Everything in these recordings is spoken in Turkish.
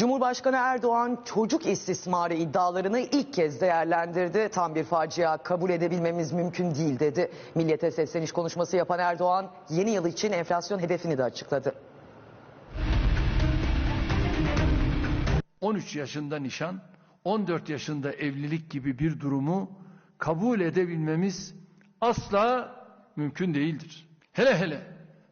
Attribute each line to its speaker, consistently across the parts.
Speaker 1: Cumhurbaşkanı Erdoğan çocuk istismarı iddialarını ilk kez değerlendirdi. Tam bir facia kabul edebilmemiz mümkün değil dedi. Millete sesleniş konuşması yapan Erdoğan yeni yıl için enflasyon hedefini de açıkladı.
Speaker 2: 13 yaşında nişan, 14 yaşında evlilik gibi bir durumu kabul edebilmemiz asla mümkün değildir. Hele hele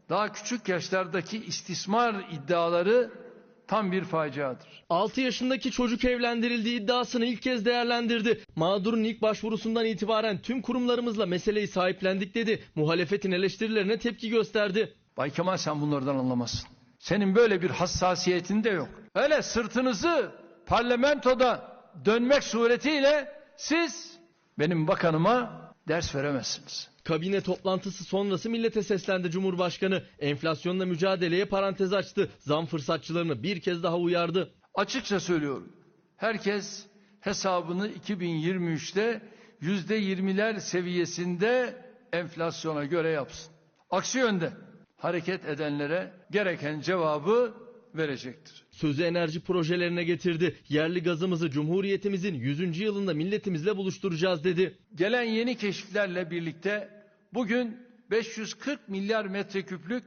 Speaker 2: daha küçük yaşlardaki istismar iddiaları tam bir faciadır.
Speaker 3: 6 yaşındaki çocuk evlendirildiği iddiasını ilk kez değerlendirdi. Mağdurun ilk başvurusundan itibaren tüm kurumlarımızla meseleyi sahiplendik dedi. Muhalefetin eleştirilerine tepki gösterdi.
Speaker 2: Bay Kemal sen bunlardan anlamazsın. Senin böyle bir hassasiyetin de yok. Öyle sırtınızı parlamentoda dönmek suretiyle siz benim bakanıma ders veremezsiniz.
Speaker 3: Kabine toplantısı sonrası millete seslendi Cumhurbaşkanı. Enflasyonla mücadeleye parantez açtı. Zam fırsatçılarını bir kez daha uyardı.
Speaker 2: Açıkça söylüyorum. Herkes hesabını 2023'te yüzde yirmiler seviyesinde enflasyona göre yapsın. Aksi yönde hareket edenlere gereken cevabı verecektir.
Speaker 3: Sözü enerji projelerine getirdi. Yerli gazımızı Cumhuriyetimizin 100. yılında milletimizle buluşturacağız dedi.
Speaker 2: Gelen yeni keşiflerle birlikte bugün 540 milyar metreküplük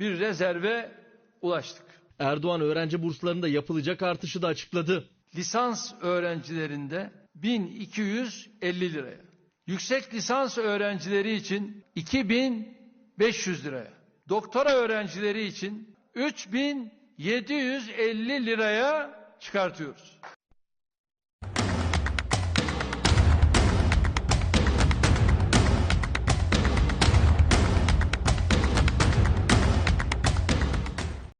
Speaker 2: bir rezerve ulaştık.
Speaker 3: Erdoğan öğrenci burslarında yapılacak artışı da açıkladı.
Speaker 2: Lisans öğrencilerinde 1250 liraya. Yüksek lisans öğrencileri için 2500 liraya. Doktora öğrencileri için 3750 liraya çıkartıyoruz.